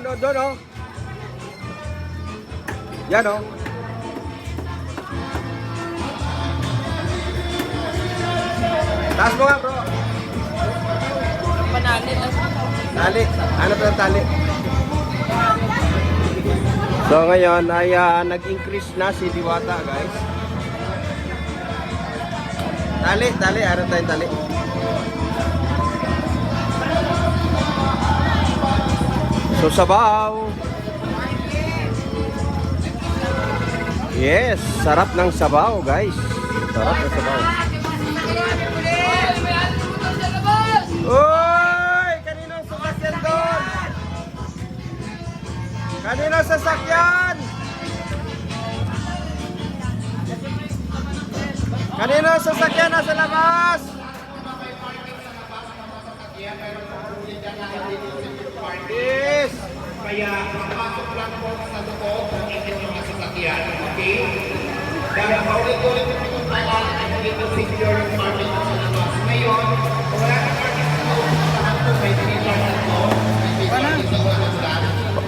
yan, yan. Doon, oh, doon, oh. Yan, oh. Taas mo nga, bro. Panali lang. Tali. Ano pa ng tali? So ngayon ay ah, nag-increase na si Diwata guys. Tali, tali. Ano tayong tali? So sabaw. Yes, sarap ng sabaw guys. Sarap ng sabaw. Uy! Kaninong sasakyan doon? Kaninong sasakyan? Kaninong sasakyan nasa labas? Yes! Kaya papasok lang po sa loob ng inyong mga sasakyan, okay? Dahil paulit-ulit na tawagan ay dito secure yung parking sa labas. Ngayon, kung wala na parking sa loob, lahat po may na po.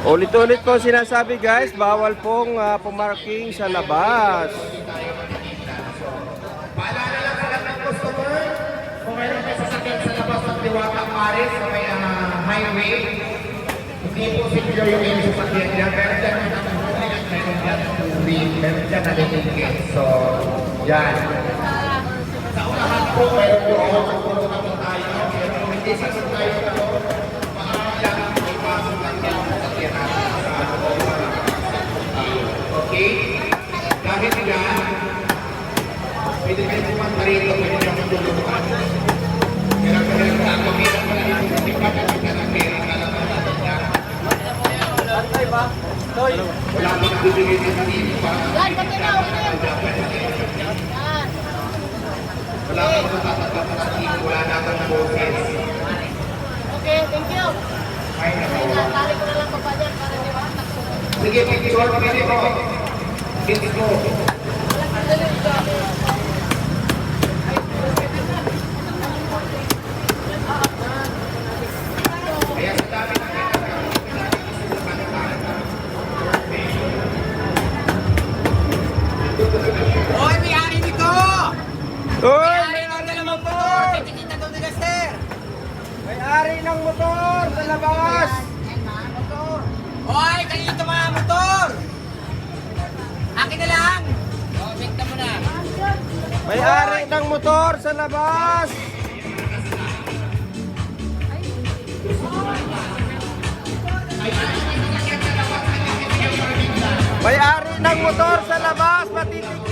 Ulit-ulit po sinasabi guys, bawal pong ah, pumarking sa labas. Paalala lang sa lahat ng customer, kung mayroon kayo sasakyan sa labas ng Diwata Paris sa may ah, highway, hindi po secure yung inyong sasakyan dyan. Meron dyan yung nakahuli at meron dyan tubig, meron dyan nalilingkit. So, yan. Sa unahan po, meron po ako puro na po tayo. Pero hindi sasakyan tayo na po, maaari lang may pasok lang yan sa sasakyan natin. Okay? Dahil yan, Pwede kayo pumunta rito, pwede kayo matulungan. Pero meron ka, kung meron ka na dito, hindi ka ka na pera ka lang natatanda. Din dito pa. Yan, pati na, okay na yan. Yan. Wala tatanggap na dito, wala na kang boses. Okay, thank you. Ay, ko na lang pa dyan para di ba? Sige, picture, pwede mo. Kids ko. Kaya sa dami na Hoy, may ari nito! Uy! May ari na naman motor! Titikita daw nila, sir! May-ari ng motor sa labas! Hoy, kanino ito mga motor? Akin na lang! Oh, bigta mo na. May-ari ng motor sa labas! May-ari ng motor sa labas, matitikitan!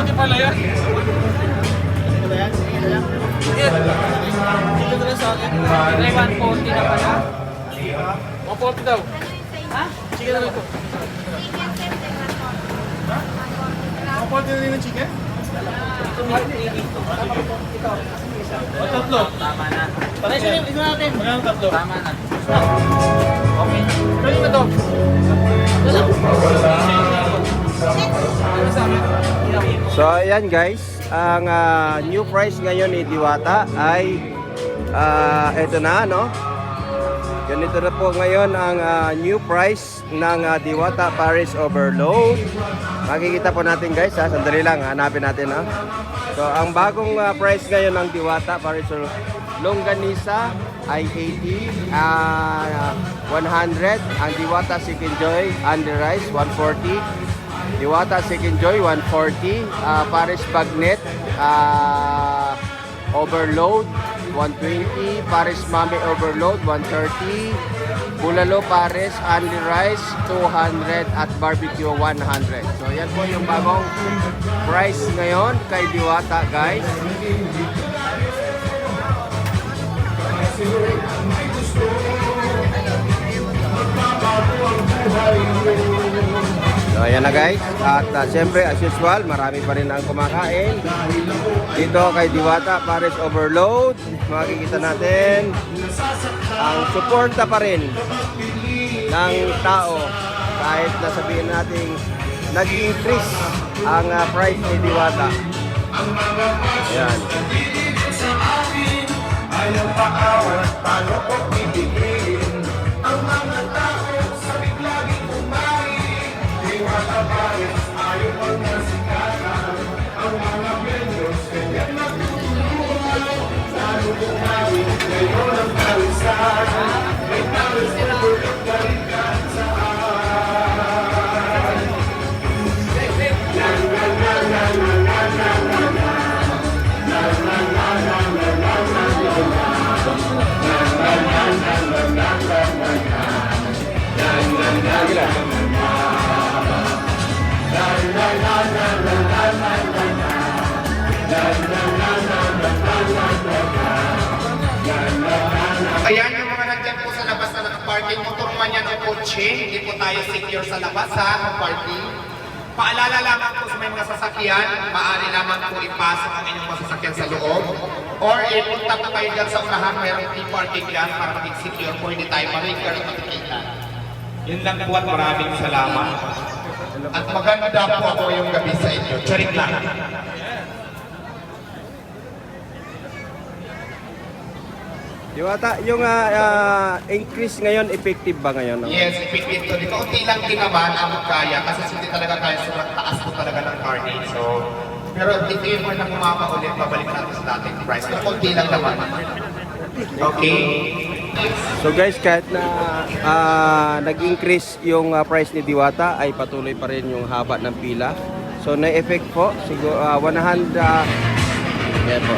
Komporte pala yan. May 140 na pala. 140 daw. Ha? Sige na ito. 140 na rin ng chicken? O tatlo? Tama na. Siya yung isa natin. Magkano tatlo? Tama na. Okay. Kaya na to. Ano sa amin? So ayan guys, ang ah, new price ngayon ni Diwata ay ah, eto na no. Ganito na po ngayon ang ah, new price ng ah, Diwata Paris Overload. Makikita po natin guys ha, sandali lang hanapin natin ha. So ang bagong ah, price ngayon ng Diwata Paris Longganisa ay 80, ah 100, ang Diwata Chicken Joy under rice 140. Diwata Second Joy 140, ah, Paris Bagnet ah, Overload 120, Paris Mami Overload 130, Bulalo Paris Only Rice 200 at Barbecue 100. So yan po yung bagong price ngayon kay Diwata guys. So ayan na guys. At uh, siyempre as usual, marami pa rin ang kumakain. Dito kay Diwata Paris Overload. Makikita natin ang suporta pa rin ng tao kahit nasabihin natin nag-increase ang uh, price ni Diwata. Ayan. Ayaw paawat, paano ko kotse, hindi po tayo secure sa labas ha, ng parking. Paalala lamang po sa may mga sasakyan, maaari lamang po ipasok ang inyong mga sasakyan sa loob. Or ipunta po kayo dyan sa unahan, mayroong free parking dyan para maging secure po, hindi tayo marigar at makikita. Yun lang po at maraming salamat. At maganda po ako yung gabi sa inyo. Charit lang. Diwata, yung ah, ah, increase ngayon, effective ba ngayon? Yes, effective to. Dito, unti lang din naman ang kaya kasi hindi talaga kaya sobrang taas po talaga ng carnage. So, pero if ever na bumaba ulit, babalik natin sa dating price. Pero konti lang naman. Okay? So guys, kahit na ah, nag-increase yung ah, price ni Diwata, ay patuloy pa rin yung haba ng pila. So na-effect po, siguro ah, 100 ah, yan po.